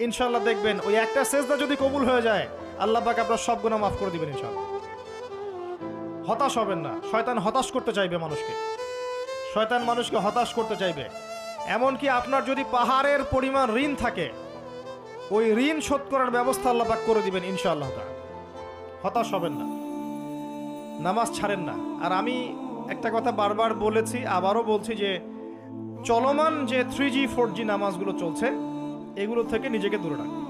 ইনশাল্লাহ দেখবেন, ওই একটা সেজদা যদি কবুল হয়ে যায়, আল্লাহ পাক আপনার সব গুণা মাফ করে দিবেন ইনশাল্লাহ হতাশ হবেন না। শয়তান হতাশ করতে চাইবে মানুষকে। শয়তান মানুষকে হতাশ করতে চাইবে। এমনকি আপনার যদি পাহাড়ের পরিমাণ ঋণ থাকে, ওই ঋণ শোধ করার ব্যবস্থা আল্লাহ পাক করে দিবেন ইনশাআল্লাহ। হতাশ হবেন না। নামাজ ছাড়েন না। আর আমি একটা কথা বারবার বলেছি, আবারও বলছি যে, চলমান যে থ্রি জি ফোর জি নামাজগুলো চলছে এগুলো থেকে নিজেকে দূরে রাখুন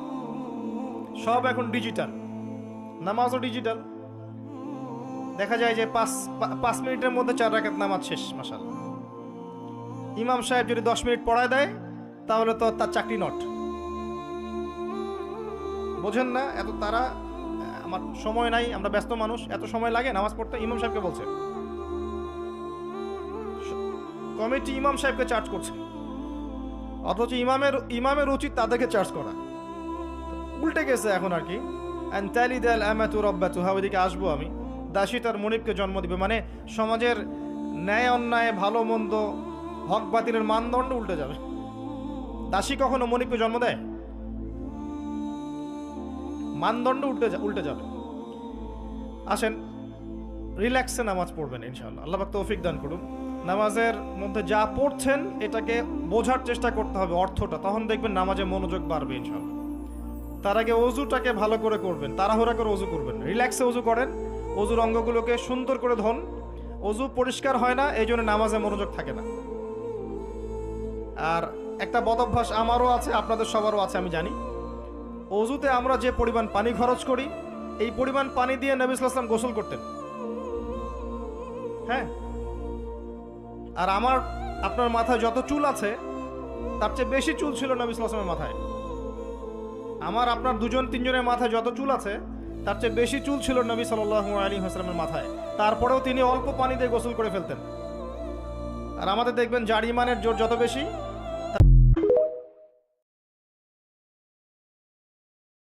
সব এখন ডিজিটাল নামাজও ডিজিটাল দেখা যায় যে পাঁচ পাঁচ মিনিটের মধ্যে চার রাকাত নামাজ শেষ মাসাল ইমাম সাহেব যদি দশ মিনিট পড়ায় দেয়, তাহলে তো তার চাকরি নট বোঝেন না, এত তারা, আমার সময় নাই, আমরা ব্যস্ত মানুষ, এত সময় লাগে, নামাজ পড়তে ইমাম সাহেবকে বলছে। কমিটি ইমাম সাহেবকে চার্জ করছে। অথচ ইমামের ইমামের উচিত তাদেরকে চার্জ করা। উল্টে গেছে এখন আর কি। অ্যান্টালি দেল অ্যামাতু রব্বাতু হা ওইদিকে আসব আমি। দাসী তার মনিবকে জন্ম দিবে। মানে সমাজের ন্যায় অন্যায়, ভালো মন্দ, হক বাতিলের মানদণ্ড উল্টে যাবে। দাসী কখনো মনিবকে জন্ম দেয়? মানদণ্ড উল্টে উল্টে যাবে। আসেন রিল্যাক্সে নামাজ পড়বেন, ইনশাআল্লাহ। আল্লাহ পাক তৌফিক দান করুন নামাজের মধ্যে যা পড়ছেন, এটাকে বোঝার চেষ্টা করতে হবে অর্থটা। তখন দেখবেন নামাজে মনোযোগ বাড়বে, ইনশাআল্লাহ। তার আগে অজুটাকে ভালো করে করবেন, তাড়াহুড়া করে অজু করবেন রিল্যাক্সে অজু করেন, অজুর অঙ্গগুলোকে সুন্দর করে ধন। অজু পরিষ্কার হয় না, এই জন্য নামাজে মনোযোগ থাকে না। আর একটা বদ অভ্যাস আমারও আছে, আপনাদের সবারও আছে, আমি জানি। অজুতে আমরা যে পরিমাণ পানি খরচ করি, এই পরিমাণ পানি দিয়ে নবী ইসলাম গোসল করতেন। হ্যাঁ। আর আমার, আপনার মাথায় যত চুল আছে, তার চেয়ে বেশি চুল ছিল নবী সালামের মাথায়। আমার, আপনার দুজন, তিনজনের মাথায় যত চুল আছে, তার চেয়ে বেশি চুল ছিল নবী সাল্লাহ আলী হাসলামের মাথায়। তারপরেও তিনি অল্প পানিতে গোসল করে ফেলতেন। আর আমাদের দেখবেন জারিমানের জোর যত বেশি